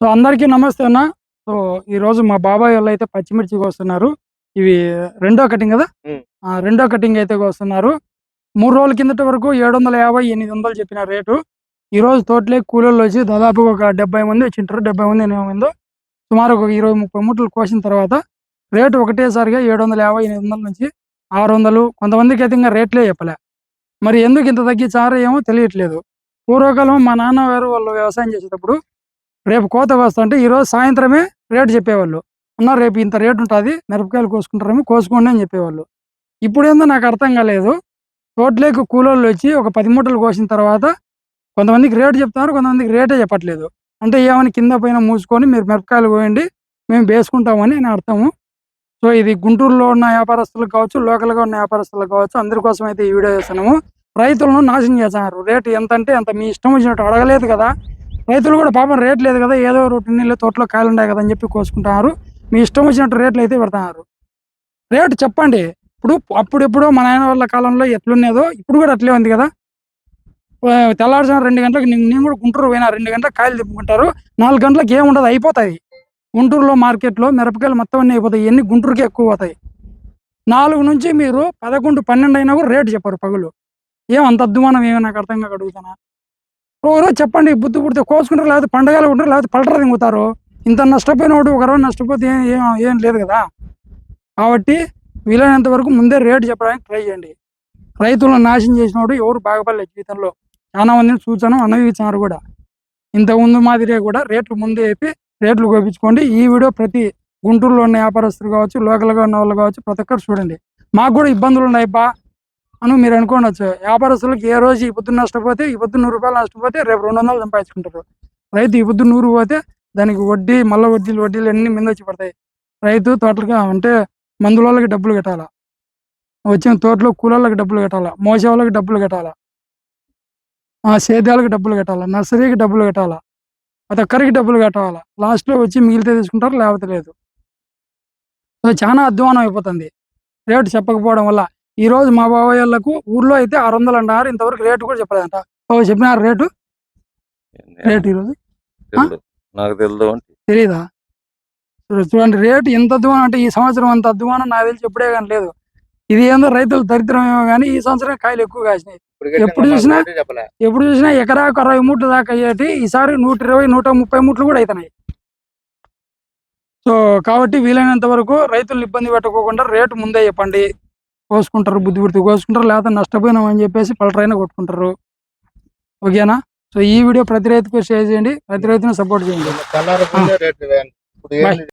So అందరికీ నమస్తే అన్న. సో ఈ రోజు మా బాబాయ్ వాళ్ళు అయితే పచ్చిమిర్చి కోస్తున్నారు. ఇవి రెండో కటింగ్ కదా. ఆ, రెండో కటింగ్ అయితే కోస్తున్నారు. మూడు రోజుల కిందటి వరకు ఏడు వందల యాభై ఎనిమిది వందలు చెప్పిన రేటు. ఈ రోజు తోటలే కూలీలు వచ్చి దాదాపు ఒక డెబ్బై మంది వచ్చింటారు. డెబ్బై మంది ఎనభై మంది సుమారు ఒక ఇరవై ముప్పై మూటలు కోసిన తర్వాత రేటు ఒకటేసారిగా ఏడు వందల యాభై ఎనిమిది వందల నుంచి ఆరు వందలు. కొంతమందికి అయితే ఇంకా రేట్లే చెప్పలే. మరి ఎందుకు ఇంత తగ్గించారో ఏమో తెలియట్లేదు. పూర్వకాలం మా నాన్న గారు వాళ్ళు వ్యవసాయం చేసేటప్పుడు రేపు కోత వస్తుంటే ఈ రోజు సాయంత్రమే రేటు చెప్పేవాళ్ళు. అన్న రేపు ఇంత రేటు ఉంటుంది మిరపకాయలు కోసుకుంటారేమో కోసుకోండి అని చెప్పేవాళ్ళు. ఇప్పుడేందో నాకు అర్థం కాలేదు. తోటలేకు కూలోళ్ళు వచ్చి ఒక పది మూటలు కోసిన తర్వాత కొంతమందికి రేటు చెప్తున్నారు కొంతమందికి రేటే చెప్పట్లేదు. అంటే ఏమైనా కింద పైన మూసుకొని మీరు మిరపకాయలు కోయండి మేము వేసుకుంటామని నేను అర్థము. సో ఇది గుంటూరులో ఉన్న వ్యాపారస్తులకు కావచ్చు లోకల్గా ఉన్న వ్యాపారస్తులకు కావచ్చు అందరి కోసం అయితే ఈ వీడియో చేస్తున్నాము. రైతులను నాశనం చేస్తున్నారు. రేటు ఎంత అంటే అంత మీ ఇష్టం వచ్చినట్టు అడగలేదు కదా. రైతులు కూడా పాపం రేట్ లేదు కదా ఏదో రొట్టి నీళ్ళు తోటలో కాయలు ఉన్నాయి కదా అని చెప్పి కోసుకుంటున్నారు. మీ ఇష్టం వచ్చినట్టు రేట్లు అయితే పెడతారు. రేటు చెప్పండి. ఇప్పుడు అప్పుడెప్పుడో మా నాయన వాళ్ళ కాలంలో ఎట్లున్నదో ఇప్పుడు కూడా అట్లే ఉంది కదా. ఆ, రెండు గంటలకు నేను కూడా గుంటూరు పోయినా రెండు గంటలకు కాయలు తిప్పుకుంటారు. నాలుగు గంటలకు ఏముండదు అయిపోతాయి. గుంటూరులో మార్కెట్లో మిరపకాయలు మొత్తం అన్నీ అయిపోతాయి ఎన్ని గుంటూరుకి ఎక్కువ పోతాయి. నాలుగు నుంచి మీరు పదకొండు పన్నెండు అయినా కూడా రేటు చెప్పరు పగులు. ఏం అంత అద్దుమానం ఏమో నాకు అర్థం కాక అడుగుతానా ఎవరో చెప్పండి బుద్ధి పుడితే కోసుకుంటారు లేకపోతే పండగలు ఉంటారు లేకపోతే పల్టర తింగుతారు ఇంత నష్టపోయిన వాడు ఒక రోజు నష్టపోతే ఏం ఏం లేదు కదా. కాబట్టి వీలైనంత వరకు ముందే రేటు చెప్పడానికి ట్రై చేయండి. రైతులను నాశనం చేసినోడు ఎవరు బాగుపడలేదు జీవితంలో. చాలా మందిని సూచన అనుభవించినారు కూడా. ఇంత ముందు మాదిరే కూడా రేట్లు ముందే చెప్పి రేట్లు కోపించుకోండి ఈ వీడియో ప్రతి గుంటూరులో ఉన్న వ్యాపారస్తులు కావచ్చు లోకల్గా ఉన్న వాళ్ళు కావచ్చు ప్రతి ఒక్కరు చూడండి. మాకు కూడా ఇబ్బందులు ఉన్నాయి బా అని మీరు అనుకోవచ్చు వ్యాపారస్తులకు ఏ రోజు ఈ పొద్దున్న నష్టపోతే ఈ పొద్దున్న నూరు రూపాయలు నష్టపోతే రేపు రెండు వందలు సంపాదించుకుంటారు. రైతు ఈ పొద్దు నూరు పోతే దానికి వడ్డీ మళ్ళీ వడ్డీలు వడ్డీలు అన్ని మీద వచ్చి పడతాయి. రైతు తోటలుగా అంటే మందులకి డబ్బులు కట్టాలా? వచ్చిన తోటలో కూలోళ్ళకి డబ్బులు కట్టాలా? మోసే వాళ్ళకి డబ్బులు కట్టాలా? సేద్యాలకు డబ్బులు కట్టాలా? నర్సరీకి డబ్బులు కట్టాలా? ప్రతి ఒక్కరికి డబ్బులు కట్టాలా లాస్ట్లో వచ్చి మిగిలితే తీసుకుంటారు? లేకపోతే లేదు. సో చాలా అధ్వానం అయిపోతుంది. రేటు చెప్పకపోవడం వల్ల ఈ రోజు మా బాబాయ్ వాళ్ళకు ఊర్లో అయితే ఆరు వందలు అన్నారు ఇంతవరకు రేటు కూడా చెప్పలేదంట. ఓ చెప్పినారు రేటు? రేటు ఈరోజు. నాకు తెలియదు తెలీదా? చూడు- చూడండి రేటు ఎంత అధ్వానం అంటే ఈ సంవత్సరం అంత అధ్వానం నాకు తెలిసి ఎప్పుడే కానీ లేదు. ఇది ఏందో రైతులు దరిద్రం ఏమో కానీ ఈ సంవత్సరం కాయలు ఎక్కువ కాసినాయి. ఎప్పుడు చూసినా ఎప్పుడు చూసినా ఎకరాకు అరవై మూట్లు దాకా అయ్యేటి ఈసారి నూట ఇరవై నూట ముప్పై మూట్లు కూడా అవుతున్నాయి సో కాబట్టి వీలైనంత వరకు రైతులు ఇబ్బంది పెట్టకోకుండా రేటు ముందే చెప్పండి. కోసుకుంటారు బుద్ధి పుడితే కోసుకుంటారు లేకపోతే నష్టపోయినాం అని చెప్పేసి పలటరైనా కొట్టుకుంటారు. ఓకేనా? సో ఈ వీడియో ప్రతి రైతుకు షేర్ చేయండి ప్రతి రైతును సపోర్ట్ చేయండి.